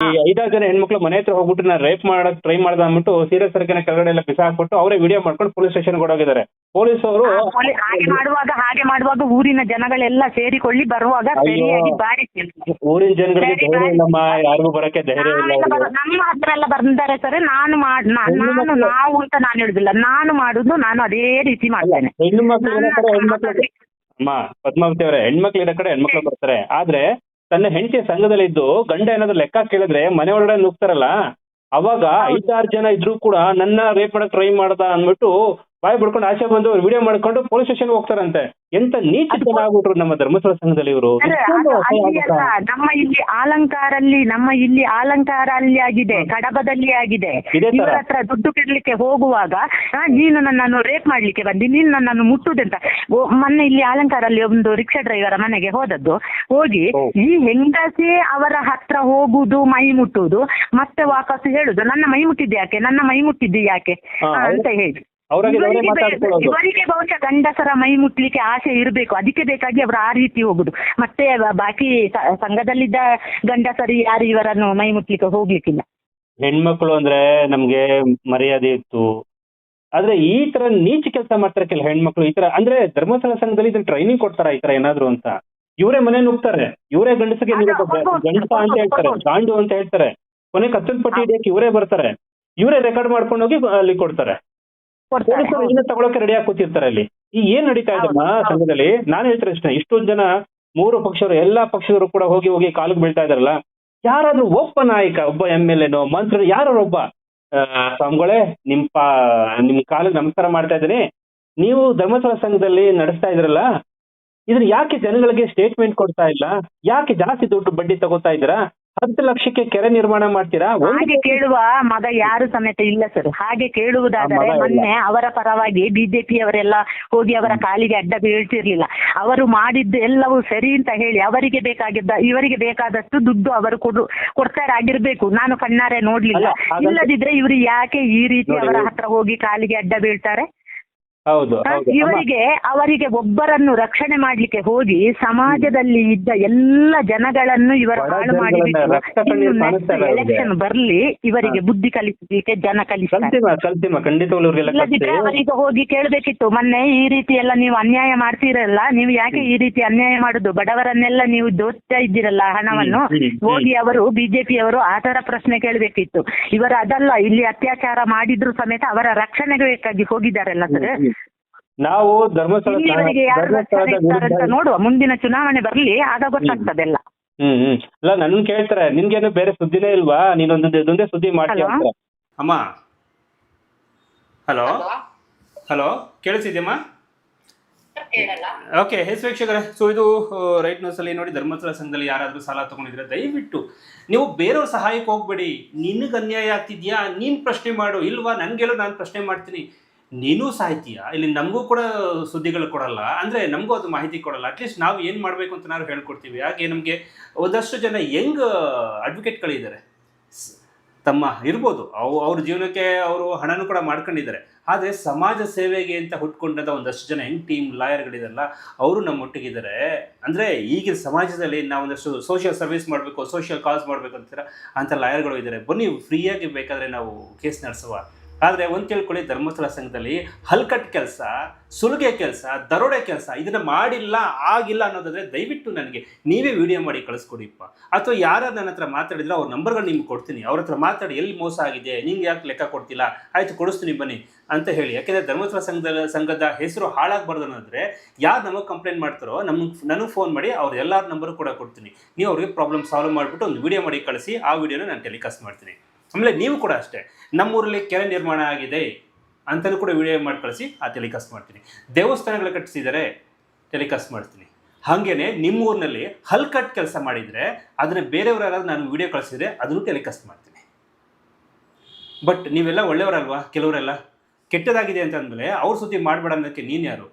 ಈ ಐದಾರು ಜನ ಹೆಣ್ಮಕ್ಳು ಮನೆ ಹತ್ರ ಹೋಗ್ಬಿಟ್ಟು ನಾನು ರೇಪ್ ಮಾಡಕ್ ಟ್ರೈ ಮಾಡ್ದ ಅಂದ್ಬಿಟ್ಟು ಸೀರಿಯಸ್ ಸರ್ಕಿನ ಕೆಳಗಡೆ ಎಲ್ಲ ಬಿಸಾಕ್ಬಿಟ್ಟು ಅವರೇ ವಿಡಿಯೋ ಮಾಡ್ಕೊಂಡು ಪೊಲೀಸ್ ಸ್ಟೇಷನ್ ಹೋಗಿದ್ದಾರೆ ಪೊಲೀಸ್ ಅವರು ಆ, ಪೊಲೀ- ಹಾಗೆ ಮಾಡುವಾಗ ಹಾಗೆ ಮಾಡುವಾಗ ಊರಿನ ಜನಗಳೆಲ್ಲ ಸೇರಿಕೊಳ್ಳಿ ಬರುವಾಗ ಅಯ್ಯೋ. ಸರಿಯಾಗಿ ಬಾರಿ ಊರಿನ ಜನಗಳಿಗೆ ಸರಿ, ಧೈರ್ಯ ಬಾಯ್. ಇಲ್ಲಮ್ಮ ಯಾರಿಗೂ ಬರಕ್ಕೆ ಧೈರ್ಯ ಇಲ್ಲ ನಾವೆಲ್ಲ ಅವ್ರಿಗೆ. ನಮ್ಮ ಹತ್ರ ಎಲ್ಲ ಬಂದರೆ ಸರ್ ನಾನು ಮಾಡ್ ನಾ- ಹೆಣ್ಣು ನಾನು ಮಕ್ಕಳು- ನಾವು ಅಂತ ನಾನು ಹೇಳುದಿಲ್ಲ. ನಾನು ಮಾಡುದು ನಾನು ಅದೇ ರೀತಿ ಮಾಡ್ತೇನೆ. ಹೆಣ್ಣು ಮಕ್ಕಳು ಇರೋ ಕಡೆ ಹೆಣ್ಮಕ್ಳು ಅಮ್ಮ ಪದ್ಮಾವತಿ ಅವರೇ ಹೆಣ್ಮಕ್ಳು ಇರೋ ಕಡೆ ಹೆಣ್ಮಕ್ಳು ಬರ್ತಾರೆ. ಆದ್ರೆ ತನ್ನ ಹೆಂಡತಿ ಸಂಘದಲ್ಲಿ ಇದ್ದು ಗಂಡ ಏನಾದ್ರು ಲೆಕ್ಕ ಕೇಳಿದ್ರೆ ಮನೆ ಒಳಗಡೆ ನುಗ್ತಾರಲ್ಲ ಅವಾಗ ಐದಾರು ಜನ ಇದ್ರು ಕೂಡ ನನ್ನ ರೇಪ್ ಮಾಡಕ್ ಟ್ರೈ ಮಾಡ್ದ ಅಂದ್ಬಿಟ್ಟು ಬಾಯ್ ಬಿಡ್ಕೊಂಡು ಆಚೆ ಬಂದು ವಿಡಿಯೋ ಮಾಡ್ಕೊಂಡು ಪೊಲೀಸ್ ಸ್ಟೇಷನ್ ಹೋಗ್ತಾರಂತೆ. ಎಂತ ನೀಚ ಜನ ಆಗ್ಬಿಟ್ರು ನಮ್ಮ ಧರ್ಮಸ್ಥಳ ಸಂಘದಲ್ಲಿ ಇವರು? ಅಲ್ಲಿ ಅಲ್ಲ ನಮ್ಮ ಇಲ್ಲಿ ಆಲಂಕಾರಲ್ಲಿ ನಮ್ಮ ಇಲ್ಲಿ ಅಲಂಕಾರ ಅಲ್ಲಿ ಆಗಿದೆ ಕಡಬದಲ್ಲಿ ಆಗಿದೆ. ಇವರ ಹತ್ರ ದುಡ್ಡು ಕೆಡ್ಲಿಕ್ಕೆ ಹೋಗುವಾಗ ನೀನು ನನ್ನನ್ನು ರೇಪ್ ಮಾಡ್ಲಿಕ್ಕೆ ಬಂದಿ ನೀನು ನನ್ನನ್ನು ಮುಟ್ಟುದಂತ ಮೊನ್ನೆ ಇಲ್ಲಿ ಆಲಂಕಾರಲ್ಲಿ ಒಂದು ರಿಕ್ಷಾ ಡ್ರೈವರ್ ಮನೆಗೆ ಹೋದದ್ದು. ಹೋಗಿ ಈ ಹೆಂಗಸೇ ಅವರ ಹತ್ರ ಹೋಗುದು ಮೈ ಮುಟ್ಟುದು ಮತ್ತೆ ವಾಪಸ್ ಹೇಳುದು. ನನ್ನ ಮೈ ಮುಟ್ಟಿದ್ದು ಯಾಕೆ? ನನ್ನ ಮೈ ಮುಟ್ಟಿದ್ದು ಯಾಕೆ? ಅಂತ ಹೇಳಿ. ಅವ್ರಾಗೆ ಅವರೇ ಇವರಿಗೆ ಮಾತಾಡ್ಕೊಳ್ಳೋದು. ಇವರಿಗೆ ಬಹುಶಃ ಗಂಡಸರ ಮೈ ಮುಟ್ಲಿಕ್ಕೆ ಆಸೆ ಇರಬೇಕು. ಅದಕ್ಕೆ ಬೇಕಾಗಿ ಅವರು ಆ ರೀತಿ ಹೋಗುದು. ಮತ್ತೆ ಬಾಕಿ ಸಂಘದಲ್ಲಿದ್ದ ಗಂಡಸರು ಯಾರು ಇವರನ್ನು ಮೈ ಮುಟ್ಲಿಕ್ಕೆ ಹೋಗ್ಲಿಕ್ಕಿಲ್ಲ. ಹೆಣ್ಮಕ್ಳು ಅಂದ್ರೆ ನಮ್ಗೆ ಮರ್ಯಾದೆ ಇತ್ತು. ಆದ್ರೆ ಈ ತರ ನೀಚ ಕೆಲಸ ಮಾಡ್ತಾರೆ ಕೆಲ ಹೆಣ್ಮಕ್ಳು ಈ ತರ ಅಂದ್ರೆ ಧರ್ಮಸ್ಥಳ ಸಂಘದಲ್ಲಿ ಇದ್ರ ಟ್ರೈನಿಂಗ್ ಕೊಡ್ತಾರ ಈ ತರ ಏನಾದ್ರು ಅಂತ? ಇವರೇ ಮನೆ ನುಗ್ತಾರೆ ಇವರೇ ಗಂಡಸಿಗೆ ಗಂಡಸ ಅಂತ ಹೇಳ್ತಾರೆ. ಗಾಂಡು ಅಂತ ಹೇಳ್ತಾರೆ. ಕೊನೆ ಕತ್ತಲ್ ಪಟ್ಟಿ ಹಿಡಿಯಕ್ಕೆ ಇವರೇ ಬರ್ತಾರೆ. ಇವರೇ ರೆಕಾರ್ಡ್ ಮಾಡ್ಕೊಂಡು ಹೋಗಿ ಅಲ್ಲಿ ಕೊಡ್ತಾರೆ. ಪೊಲೀಸರು ಇದನ್ನ ತಗೊಳಕ್ಕೆ ರೆಡಿ ಆಗಿ ಕೂತಿರ್ತಾರೆ ಅಲ್ಲಿ. ಈ ಏನ್ ನಡೀತಾ ಇದೆ ಹೌದು, ಹೌದು. ಸಂಘದಲ್ಲಿ? ನಾನು ಹೇಳ್ತಾರೆ ಅಷ್ಟೇ ಇಷ್ಟೊಂದು ಜನ ಮೂರು ಪಕ್ಷರು ಎಲ್ಲಾ ಪಕ್ಷದವರು ಕೂಡ ಹೋಗಿ ಹೋಗಿ ಕಾಲಿಗೆ ಬೀಳ್ತಾ ಇದಾರಲ್ಲ ಯಾರಾದ್ರೂ ಒಬ್ಬ ನಾಯಕ ಒಬ್ಬ ಎಂ ಎಲ್ ಎನೋ ಮಂತ್ರಿ ಯಾರು ಒಬ್ಬ ಆ, ಸ್ವಾಮಿಗಳೇ ನಿಮ್ ಪಾ ನಿಮ್ ಕಾಲಿಗೆ ನಮಸ್ಕಾರ ಮಾಡ್ತಾ ಇದ್ದೀನಿ. ನೀವು ಧರ್ಮಸ್ಥಳ ಸಂಘದಲ್ಲಿ ನಡೆಸ್ತಾ ಇದ್ರಲ್ಲ ಇದ್ರ ಯಾಕೆ ಜನಗಳಿಗೆ ಸ್ಟೇಟ್ಮೆಂಟ್ ಕೊಡ್ತಾ ಇಲ್ಲ? ಯಾಕೆ ಜಾಸ್ತಿ ದುಡ್ಡು ಬಡ್ಡಿ ತಗೋತಾ ಇದ್ದೀರಾ? ಹತ್ತು ಲಕ್ಷಕ್ಕೆ ಕೆರೆ ನಿರ್ಮಾಣ ಮಾಡ್ತೀರಾ? ಹಾಗೆ ಕೇಳುವ ಮಗ ಯಾರು ಸಮೇತ ಇಲ್ಲ ಸರ್ ಹಾಗೆ ಕೇಳುವುದಾದರೆ ಮೊನ್ನೆ ಅವರ ಪರವಾಗಿ ಬಿಜೆಪಿ ಅವರೆಲ್ಲ ಹೋಗಿ ಅವರ ಕಾಲಿಗೆ ಅಡ್ಡ ಬೀಳ್ತಿರ್ಲಿಲ್ಲ. ಅವರು ಮಾಡಿದ್ದ ಎಲ್ಲವೂ ಸರಿ ಅಂತ ಹೇಳಿ ಅವರಿಗೆ ಬೇಕಾಗಿದ್ದ ಇವರಿಗೆ ಬೇಕಾದಷ್ಟು ದುಡ್ಡು ಅವರು ಕೊಡು ಕೊಡ್ತಾರೆ ಆಗಿರ್ಬೇಕು. ನಾನು ಕಣ್ಣಾರೆ ನೋಡ್ಲಿಲ್ಲ. ಇಲ್ಲದಿದ್ರೆ ಇವರು ಯಾಕೆ ಈ ರೀತಿ ಅವರ ಹತ್ರ ಹೋಗಿ ಕಾಲಿಗೆ ಅಡ್ಡ ಬೀಳ್ತಾರೆ? ಹೌದು ಇವರಿಗೆ ಅವರಿಗೆ ಒಬ್ಬರನ್ನು ರಕ್ಷಣೆ ಮಾಡ್ಲಿಕ್ಕೆ ಹೋಗಿ ಸಮಾಜದಲ್ಲಿ ಇದ್ದ ಎಲ್ಲ ಜನಗಳನ್ನು ಇವರು ಹಾಳು ಮಾಡಿ. ಎಲೆಕ್ಷನ್ ಬರ್ಲಿ ಇವರಿಗೆ ಬುದ್ಧಿ ಕಲಿಸಲಿಕ್ಕೆ ಜನ ಕಲಿಸ್ತಾರೆ. ಅವರಿಗೆ ಹೋಗಿ ಕೇಳಬೇಕಿತ್ತು ಮೊನ್ನೆ ಈ ರೀತಿ ಎಲ್ಲ ನೀವು ಅನ್ಯಾಯ ಮಾಡ್ತೀರಲ್ಲ ನೀವು ಯಾಕೆ ಈ ರೀತಿ ಅನ್ಯಾಯ ಮಾಡುದು? ಬಡವರನ್ನೆಲ್ಲ ನೀವು ದೋಚ್ತಾ ಇದ್ದೀರಲ್ಲ ಹಣವನ್ನು. ಹೋಗಿ ಅವರು ಬಿಜೆಪಿಯವರು ಆ ತರ ಪ್ರಶ್ನೆ ಕೇಳಬೇಕಿತ್ತು. ಇವರು ಅದಲ್ಲ ಇಲ್ಲಿ ಅತ್ಯಾಚಾರ ಮಾಡಿದ್ರು ಸಮೇತ ಅವರ ರಕ್ಷಣೆಗೆ ಬೇಕಾಗಿ ಹೋಗಿದ್ದಾರಲ್ಲ ಸರ್. ನಾವು ಧರ್ಮಸ್ಥಳ ಯಾರು ಅಂತ ನೋಡುವ. ಮುಂದಿನ ಚುನಾವಣೆ ಬರಲಿ ಆಗ ಗೊತ್ತಾಗ್ತದೆಲ್ಲ ಹ್ಮ್ ಹ್ಮ್. ಅಲ್ಲ ನನ್ ಕೇಳ್ತಾರೆ ನಿನ್ಗೇನು ಬೇರೆ ಸುದ್ದಿನೇ ಇಲ್ವಾ? ನೀನೊಂದು ಇದೊಂದೇ ಸುದ್ದಿ ಮಾಡ್ತೀಯ Hello? ಅಮ್ಮ. ಹಲೋ? ಹಲೋ? ಕೇಳಿಸಿದ್ಯಮ್ಮ ಓಕೆ ಎಸ್ ವೀಕ್ಷಕರೇ ಸೊ ಇದು ರೈಟ್ ನ್ಯೂಸಲ್ಲಿ ನೋಡಿ ಧರ್ಮಸ್ಥಳ ಸಂಘದಲ್ಲಿ ಯಾರಾದರೂ ಸಾಲ ತಗೊಂಡಿದ್ರೆ ದಯವಿಟ್ಟು ನೀವು ಬೇರೆಯವ್ರ ಸಹಾಯಕ್ಕೆ ಹೋಗ್ಬೇಡಿ. ನಿನಗೆ ಅನ್ಯಾಯ ಆಗ್ತಿದ್ಯಾ? ನೀನ್ ಪ್ರಶ್ನೆ ಮಾಡು. ಇಲ್ವಾ? ನನಗೆಲ್ಲೋ ನಾನು ಪ್ರಶ್ನೆ ಮಾಡ್ತೀನಿ. ನೀನು ಸಾಹಿತ್ಯ ಇಲ್ಲಿ ನಮಗೂ ಕೂಡ ಸುದ್ದಿಗಳು ಕೊಡಲ್ಲ. ಅಂದರೆ ನಮಗೂ ಅದು ಮಾಹಿತಿ ಕೊಡಲ್ಲ. ಅಟ್ಲೀಸ್ಟ್ ನಾವು ಏನು ಮಾಡಬೇಕು ಅಂತ ನಾವು ಹೇಳ್ಕೊಡ್ತೀವಿ. ಹಾಗೆ ನಮಗೆ ಒಂದಷ್ಟು ಜನ ಯಂಗ್ ಅಡ್ವೊಕೇಟ್ಗಳಿದ್ದಾರೆ ತಮ್ಮ ಇರ್ಬೋದು. ಅವು, ಅವ್ರ ಜೀವನಕ್ಕೆ ಅವರು ಹಣನೂ ಕೂಡ ಮಾಡ್ಕೊಂಡಿದ್ದಾರೆ. ಆದರೆ ಸಮಾಜ ಸೇವೆಗೆ ಅಂತ ಹುಟ್ಕೊಂಡಂಥ ಒಂದಷ್ಟು ಜನ ಹೆಂಗ್ ಟೀಮ್ ಲಾಯರ್ಗಳಿದಾರಲ್ಲ, ಅವರು ನಮ್ಮ ಒಟ್ಟಿಗಿದ್ದಾರೆ. ಅಂದರೆ ಈಗಿನ ಸಮಾಜದಲ್ಲಿ ನಾವು ಒಂದಷ್ಟು ಸೋಷಿಯಲ್ ಸರ್ವಿಸ್ ಮಾಡಬೇಕು ಸೋಷಿಯಲ್ ಕಾಸ್ ಮಾಡಬೇಕು ಅಂತೀರ? ಅಂಥ ಲಾಯರ್ಗಳು ಇದ್ದಾರೆ. ಬನ್ನಿ ಫ್ರೀಯಾಗಿ ಬೇಕಾದರೆ ನಾವು ಕೇಸ್ ನಡೆಸುವ ಆದರೆ ಒಂದು ತಿಳ್ಕೊಳ್ಳಿ ಧರ್ಮಸ್ಥಳ ಸಂಘದಲ್ಲಿ ಹಲ್ಕಟ್ ಕೆಲಸ, ಸುಲಿಗೆ ಕೆಲಸ, ದರೋಡೆ ಕೆಲಸ ಇದನ್ನು ಮಾಡಿಲ್ಲ, ಆಗಿಲ್ಲ ಅನ್ನೋದಾದರೆ ದಯವಿಟ್ಟು ನನಗೆ ನೀವೇ ವಿಡಿಯೋ ಮಾಡಿ ಕಳಿಸ್ಕೊಡಿಪ್ಪ. ಅಥವಾ ಯಾರು ನನ್ನ ಹತ್ರ ಮಾತಾಡಿದ್ರೆ ಅವ್ರ ನಂಬರ್ಗಳು ನಿಮ್ಗೆ ಕೊಡ್ತೀನಿ. ಅವ್ರ ಹತ್ರ ಮಾತಾಡಿ, ಎಲ್ಲಿ ಮೋಸ ಆಗಿದೆ, ನಿಂಗೆ ಯಾಕೆ ಲೆಕ್ಕ ಕೊಡ್ತಿಲ್ಲ, ಆಯಿತು ಕೊಡಿಸ್ತೀನಿ ಬನ್ನಿ ಅಂತ ಹೇಳಿ. ಯಾಕೆಂದರೆ ಧರ್ಮಸ್ಥಳ ಸಂಘದ ಸಂಘದ ಹೆಸರು ಹಾಳಾಗಬಾರ್ದು ಅನ್ನೋದ್ರೆ ಯಾರು ನಮಗೆ ಕಂಪ್ಲೇಂಟ್ ಮಾಡ್ತಾರೋ ನಮ್ಗೆ ನನಗೆ ಫೋನ್ ಮಾಡಿ ಅವ್ರ ಎಲ್ಲರ ನಂಬರು ಕೂಡ ಕೊಡ್ತೀನಿ. ನೀವು ಅವ್ರಿಗೆ ಪ್ರಾಬ್ಲಮ್ ಸಾಲ್ವ್ ಮಾಡಿಬಿಟ್ಟು ಒಂದು ವಿಡಿಯೋ ಮಾಡಿ ಕಳಿಸಿ, ಆ ವಿಡಿಯೋನ ನಾನು ಟೆಲಿಕಾಸ್ಟ್ ಮಾಡ್ತೀನಿ. ಆಮೇಲೆ ನೀವು ಕೂಡ ಅಷ್ಟೇ, ನಮ್ಮೂರಲ್ಲಿ ಕೆರೆ ನಿರ್ಮಾಣ ಆಗಿದೆ ಅಂತಲೂ ಕೂಡ ವಿಡಿಯೋ ಮಾಡಿ ಕಳಿಸಿ, ಆ ಟೆಲಿಕಾಸ್ಟ್ ಮಾಡ್ತೀನಿ. ದೇವಸ್ಥಾನಗಳು ಕಟ್ಟಿಸಿದರೆ ಟೆಲಿಕಾಸ್ಟ್ ಮಾಡ್ತೀನಿ. ಹಾಗೇನೆ ನಿಮ್ಮ ಊರಿನಲ್ಲಿ ಹಲ್ಕಟ್ ಕೆಲಸ ಮಾಡಿದರೆ, ಅದನ್ನು ಬೇರೆಯವರು ಯಾರಾದ್ರೂ ನಾನು ವಿಡಿಯೋ ಕಳಿಸಿದರೆ ಅದನ್ನು ಟೆಲಿಕಾಸ್ಟ್ ಮಾಡ್ತೀನಿ. ಬಟ್ ನೀವೆಲ್ಲ ಒಳ್ಳೆಯವರಲ್ವಾ, ಕೆಲವರೆಲ್ಲ? ಕೆಟ್ಟದಾಗಿದೆ ಅಂತ ಅಂದಮೇಲೆ ಅವ್ರ ಸುದ್ದಿ ಮಾಡಬೇಡ ಅನ್ನೋಕ್ಕೆ ನೀನು ಯಾರು?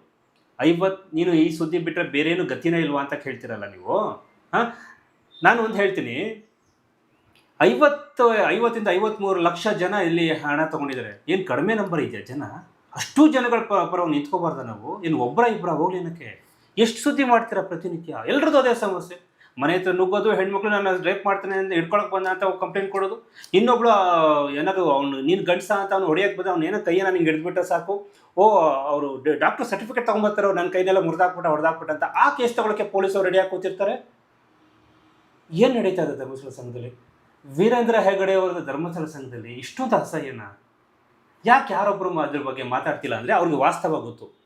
ಐವತ್ತು ನೀನು ಈ ಸುದ್ದಿ ಬಿಟ್ಟರೆ ಬೇರೆ ಏನು ಗತಿನೇ ಇಲ್ವಾ ಅಂತ ಕೇಳ್ತೀರಲ್ಲ ನೀವು? ಹಾಂ? ನಾನು ಒಂದು ಹೇಳ್ತೀನಿ ಐವತ್ತು ಐವತ್ತಿಂದ ಐವತ್ತ್ಮೂರು ಲಕ್ಷ ಜನ ಇಲ್ಲಿ ಹಣ ತಗೊಂಡಿದ್ದಾರೆ. ಏನು ಕಡಿಮೆ ನಂಬರ್ ಇದೆಯಾ ಜನ? ಅಷ್ಟು ಜನಗಳ ಪ, ಪರವಾಗಿ ನಿಂತ್ಕೋಬಾರ್ದ ನಾವು? ಏನು ಒಬ್ಬರ ಇಬ್ಬರ ಹೋಗ್ಲಿ ಏನಕ್ಕೆ? ಎಷ್ಟು ಸುದ್ದಿ ಮಾಡ್ತೀರಾ ಪ್ರತಿನಿತ್ಯ? ಎಲ್ರದ್ದು ಅದೇ ಸಮಸ್ಯೆ. ಮನೆ ಹತ್ರ ನುಗ್ಗೋದು, ಹೆಣ್ಮಕ್ಳು ನಾನು ರೇಪ್ ಮಾಡ್ತಾನೆ ಅಂತ ಹಿಡ್ಕೊಳಕ್ ಬಂದ ಅಂತ ಕಂಪ್ಲೇಂಟ್ ಕೊಡೋದು. ಇನ್ನೊಬ್ಳು ಏನಾದ್ರು ಅವ್ನು, ನೀನು ಗಂಡಸ ಅಂತ ಅವ್ನು ಹೊಡಿಯಕ್ಕೆ ಬಂದ, ಅವ್ನು ಏನೋ ಕೈಯನ್ನ ನಿಂಗೆ ಹಿಡಿದ್ಬಿಟ್ರೆ ಸಾಕು. ಓ, ಅವರು ಡಾಕ್ಟರ್ ಸರ್ಟಿಫಿಕೇಟ್ ತಗೊಂಬರ್ತಾರೆ ನನ್ನ ಕೈನೆಲ್ಲ ಮುರಿದಾಕ್ಬಿಟ್ಟ ಹೊಡೆದಾಕ್ಬಿಟ್ಟ ಅಂತ. ಆ ಕೇಸ್ ತಗೊಳಕ್ಕೆ ಪೊಲೀಸರು ರೆಡಿ ಕೂತಿರ್ತಾರೆ. ಏನು ನಡೀತಾ ಇದೆ ಧರ್ಮಸ್ಥಳ ಸಂಘದಲ್ಲಿ? ವೀರೇಂದ್ರ ಹೆಗಡೆ ಅವರ ಧರ್ಮಸ್ಥಳ ಸಂಘದಲ್ಲಿ ಇಷ್ಟೊಂದು ಅಸಹ್ಯನ ಯಾಕೆ ಯಾರೊಬ್ಬರು ಅದ್ರ ಬಗ್ಗೆ ಮಾತಾಡ್ತಿಲ್ಲ ಅಂದರೆ ಅವ್ರಿಗೆ ವಾಸ್ತವ ಗೊತ್ತು.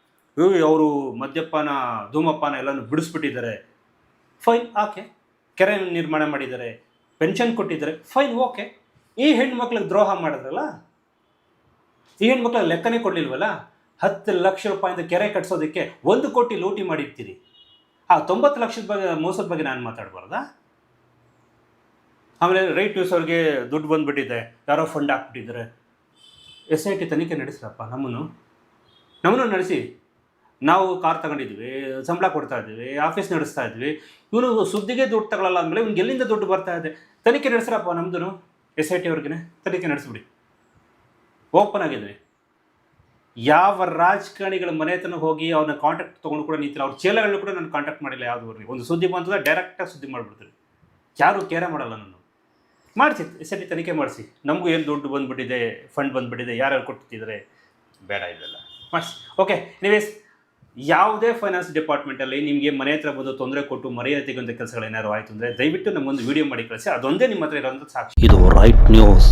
ಅವರು ಮದ್ಯಪಾನ ಧೂಮಪಾನ ಎಲ್ಲನೂ ಬಿಡಿಸ್ಬಿಟ್ಟಿದ್ದಾರೆ. Fine, okay. ಕೆರೆ ನಿರ್ಮಾಣ ಮಾಡಿದ್ದಾರೆ. ಪೆನ್ಷನ್ ಕೊಟ್ಟಿದ್ದಾರೆ. Fine, okay. ಈ ಹೆಣ್ಮಕ್ಳಿಗೆ ದ್ರೋಹ ಮಾಡಿದ್ರಲ್ಲ? ಈ ಹೆಣ್ಮಕ್ಳಿಗೆ ಲೆಕ್ಕನೇ ಕೊಡಲಿಲ್ವಲ್ಲ? ಹತ್ತು ಲಕ್ಷ ರೂಪಾಯಿಂದ ಕೆರೆ ಕಟ್ಸೋದಕ್ಕೆ ಒಂದು ಕೋಟಿ ಲೂಟಿ ಮಾಡಿರ್ತೀರಿ. ಆ ತೊಂಬತ್ತು ಲಕ್ಷದ ಬಗ್ಗೆ, ಮೋಸದ ಬಗ್ಗೆ ನಾನು ಮಾತಾಡಬಾರ್ದಾ? ಆಮೇಲೆ ರೈಟ್ ನ್ಯೂಸ್ ಅವ್ರಿಗೆ ದುಡ್ಡು ಬಂದ್ಬಿಟ್ಟಿದೆ, ಯಾರೋ ಫಂಡ್ ಹಾಕ್ಬಿಟ್ಟಿದ್ದಾರೆ. ಎಸ್ ಐ ಟಿ ತನಿಖೆ ನಡೆಸ್ರಪ್ಪ ನಮ್ಮನ್ನು. ನಮ್ಮನ್ನು ನಡೆಸಿ. ನಾವು ಕಾರ್ ತಗೊಂಡಿದ್ವಿ, ಸಂಬಳ ಕೊಡ್ತಾ ಇದ್ವಿ, ಆಫೀಸ್ ನಡೆಸ್ತಾ ಇದ್ವಿ. ಇವನು ಸುದ್ದಿಗೆ ದುಡ್ಡು ತಗೊಳ್ಳಲ್ಲ ಅಂದಮೇಲೆ ಇವ್ನಿಗೆ ಎಲ್ಲಿಂದ ದುಡ್ಡು ಬರ್ತಾ ಇದೆ? ತನಿಖೆ ನಡೆಸಿರಪ್ಪ ನಮ್ಮದು ಎಸ್ ಐ ಟಿ ಅವ್ರಿಗೆ ತನಿಖೆ ನಡೆಸ್ಬಿಡಿ. ಓಪನ್ ಆಗಿದ್ವಿ. ಯಾವ ರಾಜಕಾರಣಿಗಳ ಮನೆ ಹತ್ರ ಹೋಗಿ ಅವ್ರನ್ನ ಕಾಂಟ್ಯಾಕ್ಟ್ ತೊಗೊಂಡು ಕೂಡ ನಿಂತಿಲ್ಲ. ಅವ್ರ ಚೇಲಗಳನ್ನ ಕೂಡ ನಾನು ಕಾಂಟ್ಯಾಕ್ಟ್ ಮಾಡಿಲ್ಲ ಯಾವುದೂವರೆಗೆ ಒಂದು ಸುದ್ದಿ ಬಂತಂದ್ರೆ ಡೈರೆಕ್ಟಾಗಿ ಸುದ್ದಿ ಮಾಡಿಬಿಡ್ತೀರಿ. ಯಾರೂ ಕೇರ ಮಾಡಲ್ಲ ನಾನು ಮಾಡಿಸಿ ಸರಿ ತನಿಖೆ ಮಾಡಿಸಿ. ನಮಗೂ ಏನು ದುಡ್ಡು ಬಂದುಬಿಟ್ಟಿದೆ ಫಂಡ್ ಬಂದುಬಿಟ್ಟಿದೆ, ಯಾರ್ಯಾರು ಕೊಟ್ಟಿದ್ದಾರೆ, ಬೇಡ ಇದೆಲ್ಲ ಮಾಡಿಸಿ. ಓಕೆ ನೀವೇಸ್ ಯಾವುದೇ ಫೈನಾನ್ಸ್ ಡಿಪಾರ್ಟ್ಮೆಂಟಲ್ಲಿ ನಿಮಗೆ ಮನೆ ಹತ್ರ ಬಂದು ತೊಂದರೆ ಕೊಟ್ಟು ಮರ್ಯಾದೆ ಕೆಲಸಗಳು ಕೆಲಸಗಳೇನಾದ್ರು ಆಯಿತು ಅಂದರೆ ದಯವಿಟ್ಟು ನಮ್ಮೊಂದು ವಿಡಿಯೋ ಮಾಡಿ ಕಳಿಸಿ. ಅದೊಂದೇ ನಿಮ್ಮ ಹತ್ರ ಇರೋಂಥ ಸಾಕ್ಷಿ. ಇದು ರೈಟ್ ನ್ಯೂಸ್